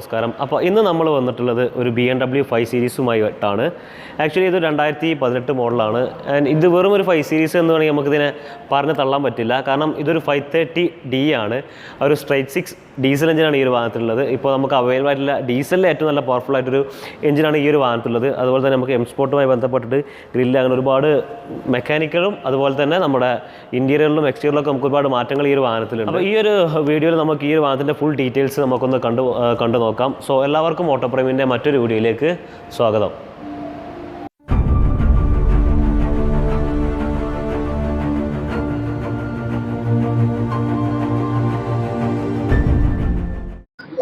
നമസ്കാരം. അപ്പോൾ ഇന്ന് നമ്മൾ വന്നിട്ടുള്ളത് ഒരു ബി എം ഡബ്ല്യു ഫൈവ് സീരീസുമായിട്ടാണ് ആക്ച്വലി ഇത് രണ്ടായിരത്തി പതിനെട്ട് മോഡലാണ്. ആൻഡ് ഇത് വെറും ഒരു ഫൈവ് സീരീസ് എന്ന് വേണമെങ്കിൽ നമുക്കിതിനെ പറഞ്ഞ് തള്ളാൻ പറ്റില്ല. കാരണം ഇതൊരു ഫൈവ് തേർട്ടി ഡി ആണ്. ഒരു സ്ട്രൈറ്റ് സിക്സ് ഡീസൽ എഞ്ചിനാണ് ഈ ഒരു വാഹനത്തിലുള്ളത്. ഇപ്പോൾ നമുക്ക് അവൈലബിൾ ആയിട്ടുള്ള ഡീസലിൽ ഏറ്റവും നല്ല പവർഫുൾ ആയിട്ടൊരു എഞ്ചിനാണ് ഈ ഒരു വാഹനത്തിലുള്ളത്. അതുപോലെ തന്നെ നമുക്ക് എം സ്പോർട്ടുമായി ബന്ധപ്പെട്ടിട്ട് ഗ്രില്ല് അങ്ങനെ ഒരുപാട് മെക്കാനിക്കലും അതുപോലെ തന്നെ നമ്മുടെ ഇന്റീരിയറിലും എക്സ്റ്റീരിയറിലും ഒക്കെ നമുക്ക് ഒരുപാട് മാറ്റങ്ങൾ ഈ ഒരു വാഹനത്തിലുണ്ട്. അപ്പോൾ ഈ ഒരു വീഡിയോയിൽ നമുക്ക് ഈ ഒരു വാഹനത്തിന്റെ ഫുൾ ഡീറ്റെയിൽസ് നമുക്കൊന്ന് കണ്ടു കണ്ടു നോക്കാം സോ എല്ലാവർക്കും ഓട്ടോപ്രേമിന്റെ മറ്റൊരു വീഡിയോയിലേക്ക് സ്വാഗതം.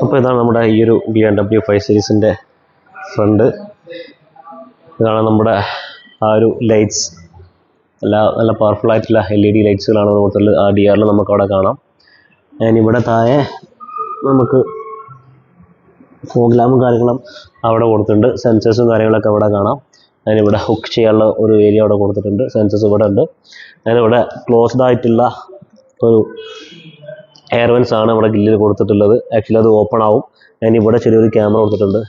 അപ്പോൾ ഇതാണ് നമ്മുടെ ഈ ഒരു ബി എം ഡബ്ല്യു ഫൈവ് സീരീസിന്റെ ഫ്രണ്ട് ഇതാണ് നമ്മുടെ ആ ഒരു ലൈറ്റ്സ് നല്ല നല്ല പവർഫുൾ ആയിട്ടുള്ള എൽ ഇ ഡി ലൈറ്റ്സുകളാണ് കൂടുതൽ ആ ഡി ആറിൽ നമുക്ക് അവിടെ കാണാം. ഞാൻ ഇവിടെ താഴെ നമുക്ക് ഫോഗ്ലാമും കാര്യങ്ങളും അവിടെ കൊടുത്തിട്ടുണ്ട്. സെൻസേഴ്സും കാര്യങ്ങളൊക്കെ അവിടെ കാണാം. ഞാനിവിടെ ഹുക്ക് ചെയ്യാനുള്ള ഒരു ഏരിയ അവിടെ കൊടുത്തിട്ടുണ്ട്. സെൻസസ് ഇവിടെ ഉണ്ട്. ഞാനിവിടെ ക്ലോസ്ഡ് ആയിട്ടുള്ള ഒരു എയർവെൻസ് ആണ് നമ്മുടെ ഗില്ലിൽ കൊടുത്തിട്ടുള്ളത്. ആക്ച്വലി അത് ഓപ്പൺ ആവും. ഞാൻ ഇവിടെ ചെറിയൊരു ക്യാമറ കൊടുത്തിട്ടുണ്ട്.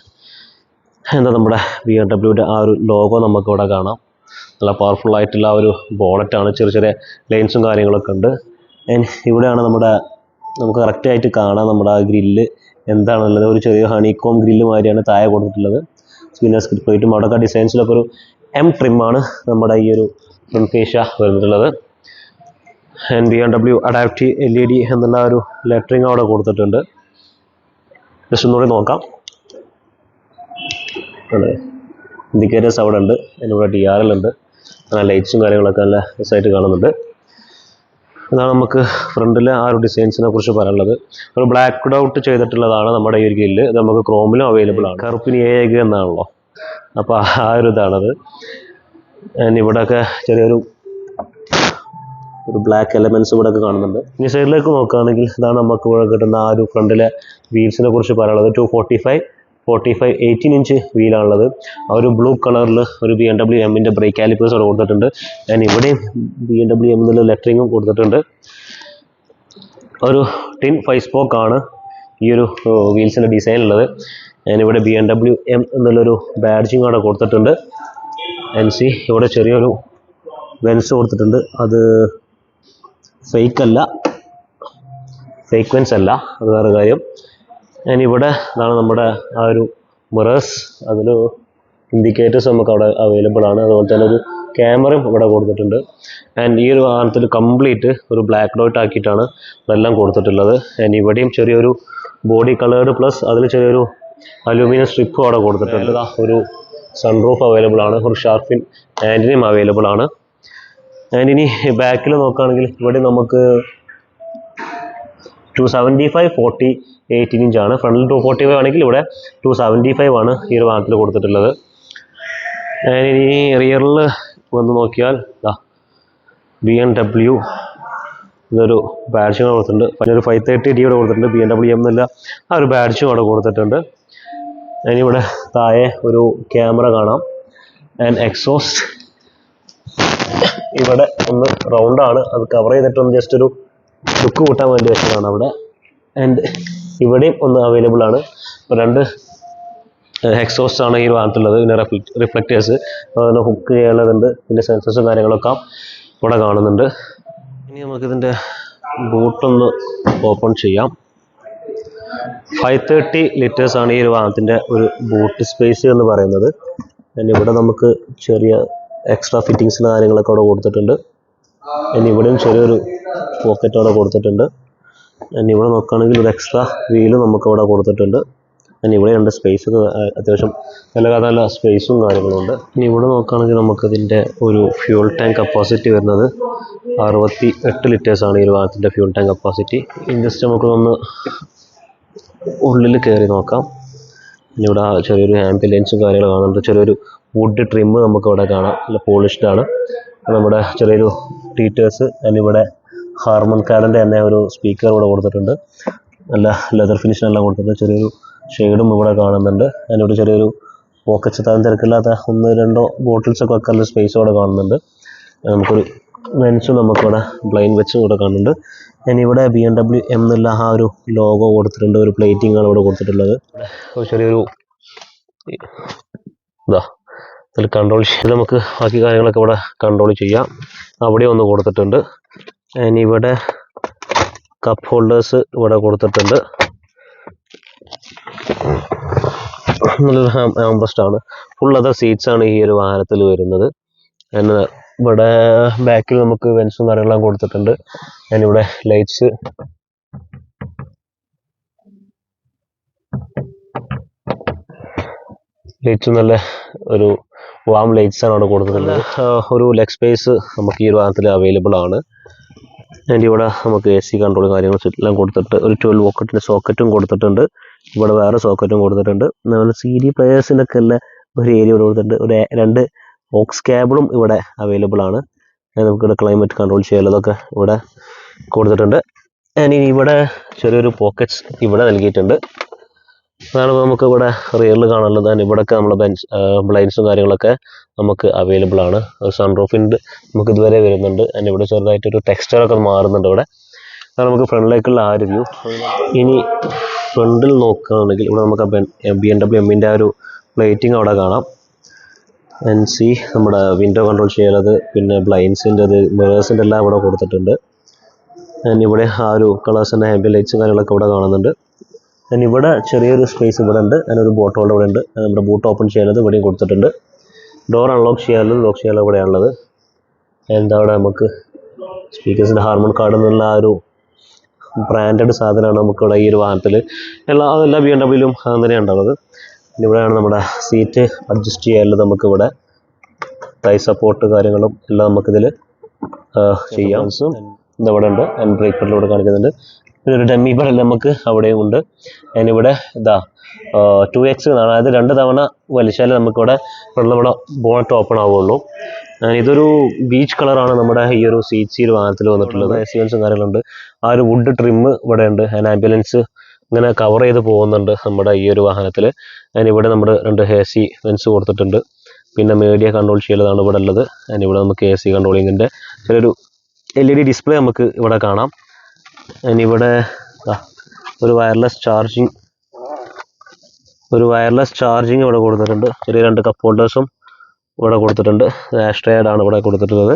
എന്താ നമ്മുടെ ബി എം ഡബ്ല്യൂന്റെ ആ ഒരു ലോഗോ നമുക്ക് ഇവിടെ കാണാം. നല്ല പവർഫുൾ ആയിട്ടുള്ള ആ ഒരു ബോണറ്റാണ് ചെറിയ ചെറിയ ലൈൻസും കാര്യങ്ങളൊക്കെ ഉണ്ട്. ഇവിടെയാണ് നമ്മുടെ നമുക്ക് കറക്റ്റായിട്ട് കാണാം നമ്മുടെ ആ ഗ്രില്ല് എന്താണുള്ളത്. ഒരു ചെറിയ ഹണിക്കോം ഗ്രില്ല് മാതിരിയാണ് താഴെ കൊടുത്തിട്ടുള്ളത്. സ്പിന്നർ സ്ക്രിപ്റ്റ് പ്ലേറ്റും അവിടെയൊക്കെ ഡിസൈൻസിലൊക്കെ ഒരു എം ട്രിമ്മാണ് നമ്മുടെ ഈ ഒരു ഫ്രണ്ട് ഫേഷ വരുന്നിട്ടുള്ളത്. N B M W adaptive L E D എന്നുള്ള ഒരു ലെറ്ററിങ് അവിടെ കൊടുത്തിട്ടുണ്ട്. ജസ്റ്റ് ഒന്നുകൂടി നോക്കാം. ഇൻഡിക്കേറ്റേഴ്സ് അവിടെ ഉണ്ട്. അതിനിവിടെ ഡി ആർ എൽ ഉണ്ട്. നല്ല ലൈറ്റ്സും കാര്യങ്ങളൊക്കെ നല്ല രസമായിട്ട് കാണുന്നുണ്ട്. ഇതാണ് നമുക്ക് ഫ്രണ്ടിൽ ആ ഒരു ഡിസൈൻസിനെ കുറിച്ച് പറയാനുള്ളത്. ഒരു ബ്ലാക്ക് ഔട്ട് ചെയ്തിട്ടുള്ളതാണ് നമ്മുടെ ഈ ഒരു ഗില്ല് ഇത് നമുക്ക് ക്രോമിലും അവൈലബിൾ ആണ്. കറുപ്പിന് ഏക എന്നാണല്ലോ. അപ്പോൾ ആ ഒരു ഇതാണത്. ഇവിടെയൊക്കെ ചെറിയൊരു ഒരു ബ്ലാക്ക് എലമെന്റ്സ് ഇവിടെ ഒക്കെ കാണുന്നുണ്ട്. ഇനി സൈഡിലേക്ക് നോക്കുകയാണെങ്കിൽ ഇതാണ് നമുക്ക് ഇവിടെ കിട്ടുന്ന ആ ഒരു ഫ്രണ്ടിലെ വീൽസിനെ കുറിച്ച് പറയാനുള്ളത്. Two forty five forty five eighteen inch വീലാണുള്ളത് ആ ഒരു ബ്ലൂ കളറിൽ ഒരു ബി എം ഡബ്ല്യു എമ്മിന്റെ ബ്രേക്ക് കാലിപ്പേഴ്സ് അവിടെ കൊടുത്തിട്ടുണ്ട്. ഞാൻ ഇവിടെയും ബി എം ഡബ്ല്യു എമ്മിൽ ലെറ്ററിങ്ങും കൊടുത്തിട്ടുണ്ട്. ഒരു ടിൻ ഫൈവ് സ്പോക്ക് ആണ് ഈ ഒരു വീൽസിന്റെ ഡിസൈൻ ഉള്ളത്. ഞാനിവിടെ ബി എം ഡബ്ല്യു എം എന്നുള്ളൊരു ബാഡ്ജിങ് അവിടെ കൊടുത്തിട്ടുണ്ട്. എൻ സി ഇവിടെ ചെറിയൊരു വെൻസ് കൊടുത്തിട്ടുണ്ട്. അത് ഫേക്ക് അല്ല. ഫ്രീക്വൻസ് അല്ല. അത് വേറെ കാര്യം. ഞാൻ ഇവിടെ ഇതാണ് നമ്മുടെ ആ ഒരു മിറേഴ്സ് അതിൽ ഇൻഡിക്കേറ്റേഴ്സ് നമുക്ക് അവിടെ അവൈലബിൾ ആണ്. അതുപോലെ തന്നെ ഒരു ക്യാമറയും ഇവിടെ കൊടുത്തിട്ടുണ്ട്. ആൻഡ് ഈ ഒരു വാഹനത്തിൽ കംപ്ലീറ്റ് ഒരു ബ്ലാക്ക് ഡോട്ട് ആക്കിയിട്ടാണ് ഇതെല്ലാം കൊടുത്തിട്ടുള്ളത്. ആൻഡ് ഇവിടെയും ചെറിയൊരു ബോഡി കളേർഡ് പ്ലസ് അതിൽ ചെറിയൊരു അലൂമിനിയം സ്ട്രിപ്പും അവിടെ കൊടുത്തിട്ടുണ്ട്. ഒരു സൺറൂഫ് അവൈലബിൾ ആണ്. ഒരു ഷാർഫിൻ ആന്റിനിയും അവൈലബിൾ ആണ്. ആൻഡ് ഇനി ബാക്കിൽ നോക്കുകയാണെങ്കിൽ ഇവിടെ നമുക്ക് two seventy five forty eighteen ഇഞ്ചാണ് ഫ്രണ്ടിൽ ടു ഫോർട്ടി ഫൈവ് ആണെങ്കിൽ ഇവിടെ ടു സെവന്റി ഫൈവ് ആണ് ഈ ഒരു വാഹനത്തിൽ കൊടുത്തിട്ടുള്ളത്. ഇനി റിയറിൽ വന്ന് നോക്കിയാൽ ബി എം ഡബ്ല്യു ഇതൊരു ബാഡ്ജും കൊടുത്തിട്ടുണ്ട്. പിന്നെ ഒരു ഫൈവ് തേർട്ടി ഡി ഇവിടെ കൊടുത്തിട്ടുണ്ട്. ബി എം ഡബ്ല്യു എം എന്നല്ല ആ ഒരു ബാഡ്ജും അവിടെ കൊടുത്തിട്ടുണ്ട്. ഇനി ഇവിടെ താഴെ ഒരു ക്യാമറ കാണാം. ആൻഡ് എക്സോസ്റ്റ് ഇവിടെ ഒന്ന് റൗണ്ട് ആണ്. അത് കവർ ചെയ്തിട്ട് ഒന്ന് ജസ്റ്റ് ഒരു ലുക്ക് കൂട്ടാൻ വേണ്ടി വെച്ചതാണ് അവിടെ. ആൻഡ് ഇവിടെയും ഒന്ന് അവൈലബിൾ ആണ്. രണ്ട് എക്സോസ്റ്റ് ആണ് ഈ ഭാഗത്തുള്ളത്. പിന്നെ റിഫ്ലക്റ്റേഴ്സ് ഹുക്ക് ചെയ്യാനുള്ളതുണ്ട് പിന്നെ സെൻസേഴ്സും കാര്യങ്ങളൊക്കെ ഇവിടെ കാണുന്നുണ്ട്. ഇനി നമുക്കിതിന്റെ ബൂട്ടൊന്ന് ഓപ്പൺ ചെയ്യാം. ഫൈവ് തേർട്ടി ലിറ്റേഴ്സാണ് ഈ ഒരു വാഹനത്തിന്റെ ഒരു ബൂട്ട് സ്പേസ് എന്ന് പറയുന്നത്. ഇവിടെ നമുക്ക് ചെറിയ എക്സ്ട്രാ ഫിറ്റിങ്സിന്റെ കാര്യങ്ങളൊക്കെ അവിടെ കൊടുത്തിട്ടുണ്ട്. ഇനി ഇവിടെയും ചെറിയൊരു പോക്കറ്റ് അവിടെ കൊടുത്തിട്ടുണ്ട്. ഇനി ഇവിടെ നോക്കുകയാണെങ്കിൽ ഒരു എക്സ്ട്രാ വീൽ നമുക്ക് അവിടെ കൊടുത്തിട്ടുണ്ട്. ഇനി ഇവിടെ രണ്ട് സ്പേസ് അത്യാവശ്യം നല്ല നല്ല സ്പേസും കാര്യങ്ങളും ഉണ്ട്. ഇനി ഇവിടെ നോക്കുകയാണെങ്കിൽ നമുക്കിതിന്റെ ഒരു ഫ്യൂൾ ടാങ്ക് കപ്പാസിറ്റി വരുന്നത് അറുപത്തി എട്ട് ലിറ്റേഴ്സാണ് ഈ വാഹനത്തിന്റെ ഫ്യൂൾ ടാങ്ക് കപ്പാസിറ്റി ജസ്റ്റ് നമുക്കൊന്ന് ഉള്ളിൽ കയറി നോക്കാം. ഇനി ഇവിടെ ചെറിയൊരു ആംബുലൻസും കാര്യങ്ങളും കാണുന്നുണ്ട്. ചെറിയൊരു വുഡ് ട്രിം നമുക്ക് ഇവിടെ കാണാം. നല്ല പോളിഷ്ഡ് ആണ്. നമ്മുടെ ചെറിയൊരു ടീറ്റേഴ്സ് ഇവിടെ ഹാർമൺ കാർഡിന്റെ തന്നെ ഒരു സ്പീക്കർ ഇവിടെ കൊടുത്തിട്ടുണ്ട്. നല്ല ലെതർ ഫിനിഷിനെല്ലാം കൊടുത്തിട്ടുണ്ട്. ചെറിയൊരു ഷെയ്ഡും ഇവിടെ കാണുന്നുണ്ട്. അതിനോട് ചെറിയൊരു പോക്കറ്റ് താൻ തിരക്കില്ലാത്ത ഒന്ന് രണ്ടോ ബോട്ടിൽസ് ഒക്കെ വെക്കാനുള്ള സ്പേസ് ഇവിടെ കാണുന്നുണ്ട്. നമുക്കൊരു വെൻസും നമുക്കിവിടെ ബ്ലൈൻ വെച്ചും ഇവിടെ കാണുന്നുണ്ട്. ഞാൻ ഇവിടെ ബി എം ഡബ്ല്യു എം എന്നുള്ള ആ ഒരു ലോഗോ കൊടുത്തിട്ടുണ്ട്. ഒരു പ്ലേറ്റിംഗ് ആണ് ഇവിടെ കൊടുത്തിട്ടുള്ളത്. ചെറിയൊരു ഇതാ. ഇതിൽ കൺട്രോൾ ചെയ്ത് നമുക്ക് ബാക്കി കാര്യങ്ങളൊക്കെ ഇവിടെ കൺട്രോൾ ചെയ്യാം. അവിടെ ഒന്ന് കൊടുത്തിട്ടുണ്ട്. ഇനി ഇവിടെ കപ്പ് ഹോൾഡേഴ്സ് ഇവിടെ കൊടുത്തിട്ടുണ്ട്. നല്ലൊരു ആണ്. ഫുൾ അതർ സീറ്റ്സ് ആണ് ഈ ഒരു വാഹനത്തിൽ വരുന്നത്. എന്നാൽ ഇവിടെ ബാക്കിൽ നമുക്ക് വെൻസും കാര്യങ്ങളെല്ലാം കൊടുത്തിട്ടുണ്ട്. ഞാനിവിടെ ലൈറ്റ്സ് ലൈറ്റ്സ് നല്ല ഒരു വാം ലൈറ്റ്സ് ആണ് അവിടെ കൊടുത്തിട്ടുള്ളത്. ഒരു ലെഗ് സ്പേസ് നമുക്ക് ഈ ഒരു വാഹനത്തിൽ അവൈലബിൾ ആണ്. ആൻഡ് ഇവിടെ നമുക്ക് എ സി കൺട്രോൾ കാര്യങ്ങൾ എല്ലാം കൊടുത്തിട്ട് ഒരു ട്വൽവ് വോക്കറ്റിന്റെ സോക്കറ്റും കൊടുത്തിട്ടുണ്ട്. ഇവിടെ വേറെ സോക്കറ്റും കൊടുത്തിട്ടുണ്ട്. അതുപോലെ സി ഡി പ്ലേയേഴ്സിനൊക്കെ ഉള്ള ഒരു ഏരിയ ഇവിടെ കൊടുത്തിട്ടുണ്ട്. ഒരു രണ്ട് ഓക്സ് കേബിളും ഇവിടെ അവൈലബിൾ ആണ്. നമുക്ക് നമുക്കിവിടെ ക്ലൈമറ്റ് കൺട്രോൾ ചെയ്യാനുള്ളതൊക്കെ ഇവിടെ കൊടുത്തിട്ടുണ്ട്. ഇനി ഇവിടെ ചെറിയൊരു പോക്കറ്റ്സ് ഇവിടെ നൽകിയിട്ടുണ്ട്. അതാണ് നമുക്ക് ഇവിടെ റിയറിൽ കാണാനുള്ളത്. തന്നെ ഇവിടെയൊക്കെ നമ്മൾ ബെഞ്ച് ബ്ലൈൻസും കാര്യങ്ങളൊക്കെ നമുക്ക് അവൈലബിൾ ആണ്. സൺറൂഫിന്റെ നമുക്ക് ഇതുവരെ വരുന്നുണ്ട്. അതിന്റെ ഇവിടെ ചെറുതായിട്ടൊരു ടെക്സ്ചറൊക്കെ മാറുന്നുണ്ട് ഇവിടെ. അതാണ് നമുക്ക് ഫ്രണ്ടിലേക്കുള്ള ആ ഒരു വ്യൂ ഇനി ഫ്രണ്ടിൽ നോക്കുകയാണെങ്കിൽ ഇവിടെ നമുക്ക് ബി എം ഡബ്ല്യു എമ്മിന്റെ ആ ഒരു പ്ലേറ്റിംഗ് അവിടെ കാണാം. എൻ സി നമ്മുടെ വിൻഡോ കൺട്രോൾ ചെയ്യുന്നത് പിന്നെ ബ്ലൈൻസിന്റെ അത് മിറേഴ്സിന്റെ എല്ലാം ഇവിടെ കൊടുത്തിട്ടുണ്ട്. ആൻഡ് ഇവിടെ ആ ഒരു കളേഴ്സിന്റെ ഹാൻഡിൽ ലൈറ്റ്സും കാര്യങ്ങളൊക്കെ ഇവിടെ കാണുന്നുണ്ട്. ആൻഡ് ഇവിടെ ചെറിയൊരു സ്പേസ് ഇവിടെ ഉണ്ട് അതിന് ഒരു ബോട്ട് ഹോൾഡ് ഇവിടെ ഉണ്ട് നമ്മുടെ ബൂട്ട് ഓപ്പൺ ചെയ്യാനുള്ളത് ഇവിടെയും കൊടുത്തിട്ടുണ്ട്. ഡോർ അൺലോക്ക് ചെയ്യാനുള്ളത് ലോക്ക് ചെയ്യാനുള്ളത് ഇവിടെയാണുള്ളത്. എന്താ അവിടെ നമുക്ക് സ്പീക്കേഴ്സിന്റെ ഹാർമോൺ കാർഡ് എന്നുള്ള ആ ഒരു ബ്രാൻഡഡ് സാധനമാണ് നമുക്കിവിടെ ഈ ഒരു വാഹനത്തിൽ. എല്ലാ എല്ലാ ബി എം ഡബ്ല്യൂലും അങ്ങനെയാണ് ഉണ്ടാവുന്നത്. ഇവിടെയാണ് നമ്മുടെ സീറ്റ് അഡ്ജസ്റ്റ് ചെയ്യാനുള്ളത് നമുക്കിവിടെ. തൈ സപ്പോർട്ട് കാര്യങ്ങളും എല്ലാം നമുക്കിതിൽ ചെയ്യാം. ഇതവിടെ ഉണ്ട് ആൻഡ് ബ്രേക്ക് പെഡൽ ഇവിടെ കാണിക്കുന്നുണ്ട്. പിന്നെ ഒരു ഡമ്മി നമുക്ക്? അവിടെയും ഉണ്ട്. അതിനിവിടെ ഇതാ ടു എക്സ് അതായത് രണ്ട് തവണ വലിച്ചാലേ നമുക്കിവിടെ ഇവിടെ ബോണറ്റ് ഓപ്പൺ ആവുള്ളൂ. ഇതൊരു ബീച്ച് കളറാണ് നമ്മുടെ ഈ ഒരു സീറ്റ് സീൽ വാഹനത്തിൽ വന്നിട്ടുള്ളത്. എക്സ്പീരിയൻസും കാര്യങ്ങളുണ്ട് ആ ഒരു വുഡ് ട്രിം ഇവിടെ ഉണ്ട്. അതിന് ആംബുലൻസ് ഇങ്ങനെ കവർ ചെയ്ത് പോകുന്നുണ്ട് നമ്മുടെ ഈ ഒരു വാഹനത്തിൽ. അതിനിവിടെ നമ്മുടെ രണ്ട് എ സി വെൻസ് കൊടുത്തിട്ടുണ്ട്. പിന്നെ മീഡിയ കൺട്രോൾ ചെയ്യലതാണ് ഇവിടെ ഉള്ളത്. അതിനിവിടെ നമുക്ക് എ സി കൺട്രോളിങ്ങിന്റെ ചെറിയൊരു എൽ ഇ ഡി ഡിസ്പ്ലേ നമുക്ക് ഇവിടെ കാണാം. ദാ ഒരു വയർലെസ് ചാർജിങ് ഒരു വയർലെസ് ചാർജിങ് ഇവിടെ കൊടുത്തിട്ടുണ്ട്. ചെറിയ രണ്ട് കപ്പ് ഹോൾഡേഴ്സും ഇവിടെ കൊടുത്തിട്ടുണ്ട്. ആണ് ഇവിടെ കൊടുത്തിട്ടുള്ളത്.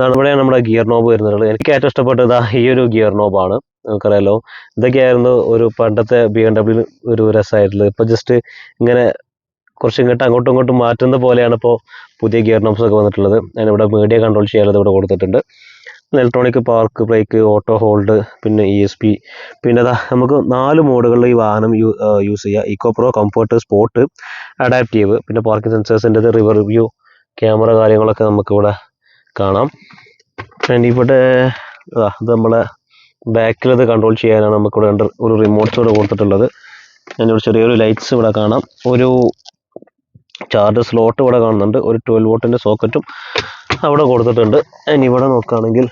നടപടിയാണ് നമ്മുടെ ഗിയർ നോബ് വരുന്നത്. എനിക്ക് ഏറ്റവും ഇഷ്ടപ്പെട്ടത് ഈ ഒരു ഗിയർ നോബാണ് നമുക്കറിയാലോ ഇതൊക്കെയായിരുന്നു ഒരു പണ്ടത്തെ ബി എം ഡബ്ല്യു ഒരു രസമായിട്ടുള്ളത്. ഇപ്പോൾ ജസ്റ്റ് ഇങ്ങനെ കുറച്ച് ഇങ്ങോട്ട് അങ്ങോട്ടും ഇങ്ങോട്ടും മാറ്റുന്ന പോലെയാണ് ഇപ്പോൾ പുതിയ ഗിയർ നോബ്സ് ഒക്കെ വന്നിട്ടുള്ളത്. ഞാനിവിടെ മീഡിയ കൺട്രോൾ ചെയ്യാനുള്ളത് ഇവിടെ കൊടുത്തിട്ടുണ്ട്. Electronic park brake auto hold പിന്നെ ഇ എസ് പി പിന്നെ ദാ നമുക്ക് നാല് മോഡുകളിൽ ഈ വാഹനം യൂസ് ചെയ്യുക eco pro comfort sport adaptive പിന്നെ പാർക്കിംഗ് സെൻസേഴ്സിന്റെ റിവർ വ്യൂ ക്യാമറ കാര്യങ്ങളൊക്കെ നമുക്കിവിടെ കാണാം. ആൻഡ് ഇവിടെ ഇത് നമ്മളെ ബാക്കിലത് കൺട്രോൾ ചെയ്യാനാണ് നമുക്കിവിടെ ഉണ്ട് ഒരു റിമോട്ട്സ് ഇവിടെ കൊടുത്തിട്ടുള്ളത്. അതിനോട് ചെറിയൊരു ലൈറ്റ്സ് ഇവിടെ കാണാം. ഒരു ചാർജ് സ്ലോട്ട് ഇവിടെ കാണുന്നുണ്ട്. ഒരു ട്വൽവ് വോട്ടിന്റെ സോക്കറ്റും അവിടെ കൊടുത്തിട്ടുണ്ട്. ഇനി ഇവിടെ നോക്കുകയാണെങ്കിൽ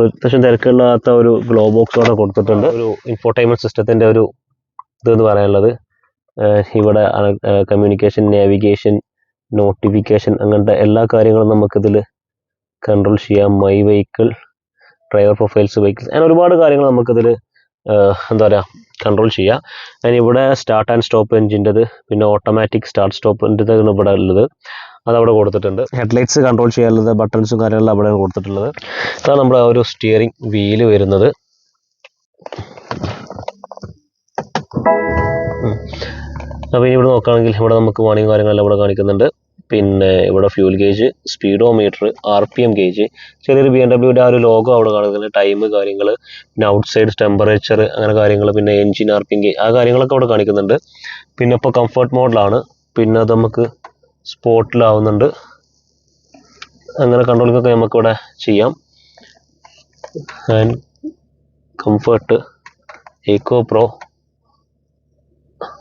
അത്യാവശ്യം തിരക്കില്ലാത്ത ഒരു ഗ്ലോ ബോക്സ് അവിടെ കൊടുത്തിട്ടുണ്ട്. ഒരു ഇൻഫോർടൈൻമെന്റ് സിസ്റ്റത്തിന്റെ ഒരു ഇതെന്ന് പറയാനുള്ളത്. ഇവിടെ കമ്മ്യൂണിക്കേഷൻ നാവിഗേഷൻ നോട്ടിഫിക്കേഷൻ അങ്ങനത്തെ എല്ലാ കാര്യങ്ങളും നമുക്കിതിൽ കൺട്രോൾ ചെയ്യാം. My vehicle driver profiles vehicles അങ്ങനെ ഒരുപാട് കാര്യങ്ങൾ നമുക്കിതിൽ എന്താ പറയുക കൺട്രോൾ ചെയ്യാം. അതിന് ഇവിടെ സ്റ്റാർട്ട് ആൻഡ് സ്റ്റോപ്പ് എഞ്ചിന്റെത് പിന്നെ ഓട്ടോമാറ്റിക് സ്റ്റാർട്ട് സ്റ്റോപ്പ് സ്റ്റോപ്പിന്റെ ഇവിടെ ഉള്ളത്. അതവിടെ കൊടുത്തിട്ടുണ്ട്. ഹെഡ്ലൈറ്റ്സ് കൺട്രോൾ ചെയ്യാനുള്ളത് ബട്ടൺസും കാര്യങ്ങളും അവിടെ കൊടുത്തിട്ടുള്ളത്. ഇതാണ് നമ്മുടെ ആ ഒരു സ്റ്റിയറിംഗ് വീൽ വരുന്നത്. അപ്പോൾ ഇനി ഇവിടെ നോക്കുകയാണെങ്കിൽ ഇവിടെ നമുക്ക് വാണിംഗ് കാര്യങ്ങളെല്ലാം ഇവിടെ കാണിക്കുന്നുണ്ട്. പിന്നെ ഇവിടെ fuel gauge speedometer R P M gauge ചെറിയൊരു ബി എം ഡബ്ല്യൂടെ ആ ഒരു ലോഗോ അവിടെ കാണുന്നുണ്ട് ടൈം കാര്യങ്ങൾ പിന്നെ ഔട്ട് സൈഡ് ടെമ്പറേച്ചർ അങ്ങനെ കാര്യങ്ങൾ പിന്നെ engine R P M gauge ആ കാര്യങ്ങളൊക്കെ അവിടെ കാണിക്കുന്നുണ്ട്. പിന്നെ ഇപ്പോൾ കംഫർട്ട് മോഡലാണ് പിന്നെ അത് നമുക്ക് സ്പോട്ടിലാവുന്നുണ്ട്. അങ്ങനെ കൺട്രോളിങ്ങൊക്കെ നമുക്കിവിടെ ചെയ്യാം. ആൻഡ് കംഫർട്ട് ഈക്കോ പ്രോ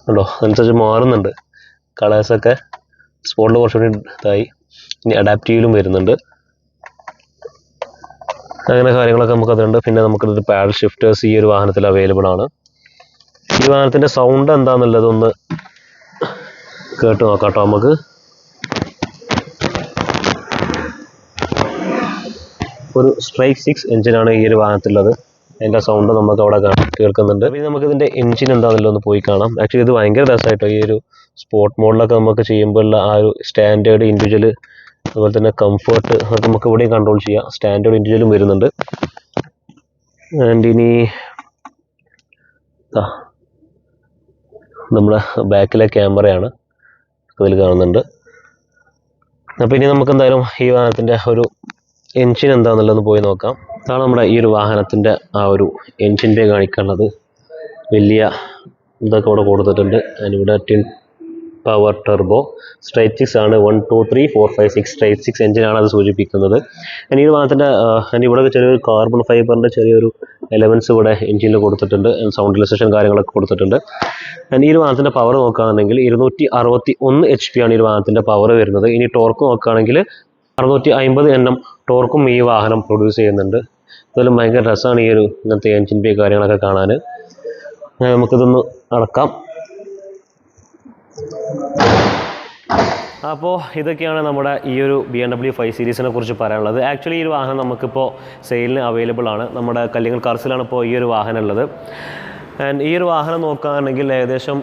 ഉണ്ടോ അതനുസരിച്ച് മാറുന്നുണ്ട്. കളേഴ്സൊക്കെ സ്പോട്ടിൽ കുറച്ചുകൂടി ഇതായി. ഇനി അഡാപ്റ്റീവിലും വരുന്നുണ്ട്. അങ്ങനെ കാര്യങ്ങളൊക്കെ നമുക്ക് അതുണ്ട് പിന്നെ നമുക്കൊരു പാഡൽ ഷിഫ്റ്റേഴ്സ് ഈ ഒരു വാഹനത്തിൽ അവൈലബിൾ ആണ്. ഈ വാഹനത്തിന്റെ സൗണ്ട് എന്താണെന്നുള്ളതൊന്ന് കേട്ട് നോക്കാം കേട്ടോ നമുക്ക്. ഒരു സ്ട്രൈക്ക് സിക്സ് എഞ്ചിനാണ് ഈ ഒരു വാഹനത്തിലുള്ളത്. അതിന്റെ സൗണ്ട് നമുക്ക് അവിടെ കേൾക്കുന്നുണ്ട്. പിന്നെ നമുക്ക് ഇതിന്റെ എഞ്ചിൻ എന്താണെന്നല്ലോ ഒന്ന് പോയി കാണാം. ആക്ച്വലി ഇത് ഭയങ്കര രസമായിട്ടോ ഈ ഒരു സ്പോർട്ട് മോഡിലൊക്കെ നമുക്ക് ചെയ്യുമ്പോഴുള്ള ആ ഒരു സ്റ്റാൻഡേർഡ് ഇൻഡിവിജ്വൽ അതുപോലെ തന്നെ കംഫർട്ട് അതൊക്കെ നമുക്ക് ഇവിടെയും കൺട്രോൾ ചെയ്യാം. സ്റ്റാൻഡേർഡ് ഇൻഡിവിജ്വലും വരുന്നുണ്ട്. ആൻഡ് ഇനി നമ്മുടെ ബാക്കിലെ ക്യാമറയാണ് അതിൽ കാണുന്നുണ്ട്. അപ്പോൾ ഇനി നമുക്ക് എന്തായാലും ഈ വാഹനത്തിന്റെ ഒരു എൻജിൻ എന്താന്നുള്ളത് പോയി നോക്കാം. അതാണ് നമ്മുടെ ഈ ഒരു വാഹനത്തിന്റെ ആ ഒരു എൻജിൻ ബേ കാണിക്കാനുള്ളത്. വലിയ ഇതൊക്കെ ഇവിടെ കൊടുത്തിട്ടുണ്ട്. അതിനിവിടെ twin power turbo straight six ആണ്. One two three four five six straight six എഞ്ചിനാണ് അത് സൂചിപ്പിക്കുന്നത്. ഇനി ഈ വാഹനത്തിന്റെ ഇനി ഇവിടെ ചെറിയൊരു കാർബൺ ഫൈബറിന്റെ ചെറിയൊരു എലമെൻസ് ഇവിടെ എഞ്ചിനിൽ കൊടുത്തിട്ടുണ്ട്. സൗണ്ട് ലിസേഷൻ കാര്യങ്ങളൊക്കെ കൊടുത്തിട്ടുണ്ട്. ഇനി ഈ വാഹനത്തിന്റെ പവർ നോക്കുകയാണെന്നുണ്ടെങ്കിൽ ഇരുന്നൂറ്റി അറുപത്തി ഒന്ന് എച്ച് പി ആണ് ഈ വാഹനത്തിന്റെ പവർ വരുന്നത്. ഇനി ടോർക്ക് നോക്കുകയാണെങ്കിൽ അറുന്നൂറ്റി അമ്പത് എണ്ണം ടോർക്കും ഈ വാഹനം പ്രൊഡ്യൂസ് ചെയ്യുന്നുണ്ട്. അതുപോലെ ഭയങ്കര രസമാണ് ഈ ഒരു ഇങ്ങനത്തെ എൻജിൻ പേ കാര്യങ്ങളൊക്കെ കാണാൻ. നമുക്കിതൊന്ന് അടക്കാം അപ്പോൾ ഇതൊക്കെയാണ് നമ്മുടെ ഈ ഒരു ബി എം ഡബ്ല്യു ഫൈവ് സീരീസിനെ കുറിച്ച് പറയാനുള്ളത്. ആക്ച്വലി ഈ ഒരു വാഹനം നമുക്കിപ്പോൾ സെയിലിന് അവൈലബിൾ ആണ്. നമ്മുടെ കല്ലിങ്ങൽ കാർസിലാണ് ഇപ്പോൾ ഈ ഒരു വാഹനം ഉള്ളത്. ആൻഡ് ഈ ഒരു വാഹനം നോക്കുകയാണെങ്കിൽ ഏകദേശം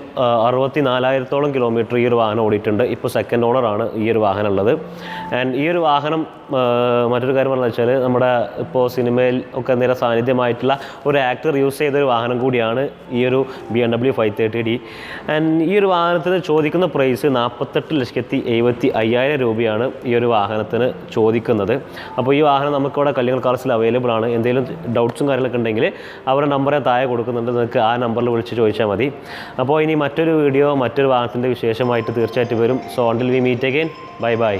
അറുപത്തി നാലായിരത്തോളം കിലോമീറ്റർ ഈ ഒരു വാഹനം ഓടിയിട്ടുണ്ട്. ഇപ്പോൾ സെക്കൻഡ് ഓണറാണ് ഈ ഒരു വാഹനം ഉള്ളത്. ആൻഡ് ഈ ഒരു വാഹനം മറ്റൊരു കാര്യം പറഞ്ഞു വെച്ചാൽ നമ്മുടെ ഇപ്പോൾ സിനിമയിൽ ഒക്കെ നേരെ സാന്നിധ്യമായിട്ടുള്ള ഒരു ആക്ടർ യൂസ് ചെയ്ത ഒരു വാഹനം കൂടിയാണ് ഈ ഒരു B M W five thirty D and ഈ ഒരു വാഹനത്തിന് ചോദിക്കുന്ന പ്രൈസ് നാൽപ്പത്തെട്ട് ലക്ഷത്തി എഴുപത്തി അയ്യായിരം രൂപയാണ് ഈ ഒരു വാഹനത്തിന് ചോദിക്കുന്നത്. അപ്പോൾ ഈ വാഹനം നമുക്കിവിടെ കല്യാൺ കാർസിൽ അവൈലബിൾ ആണ്. എന്തെങ്കിലും ഡൗട്ട്സും കാര്യങ്ങളൊക്കെ ഉണ്ടെങ്കിൽ അവരുടെ നമ്പർ ഞാൻ താഴെ കൊടുക്കുന്നുണ്ട്. നിങ്ങൾക്ക് ആ നമ്പറിൽ വിളിച്ച് ചോദിച്ചാൽ മതി. അപ്പോൾ ഇനി മറ്റൊരു വീഡിയോ മറ്റൊരു വാഹനത്തിന്റെ വിശേഷമായിട്ട് തീർച്ചയായിട്ടും വരും. So until we meet again bye bye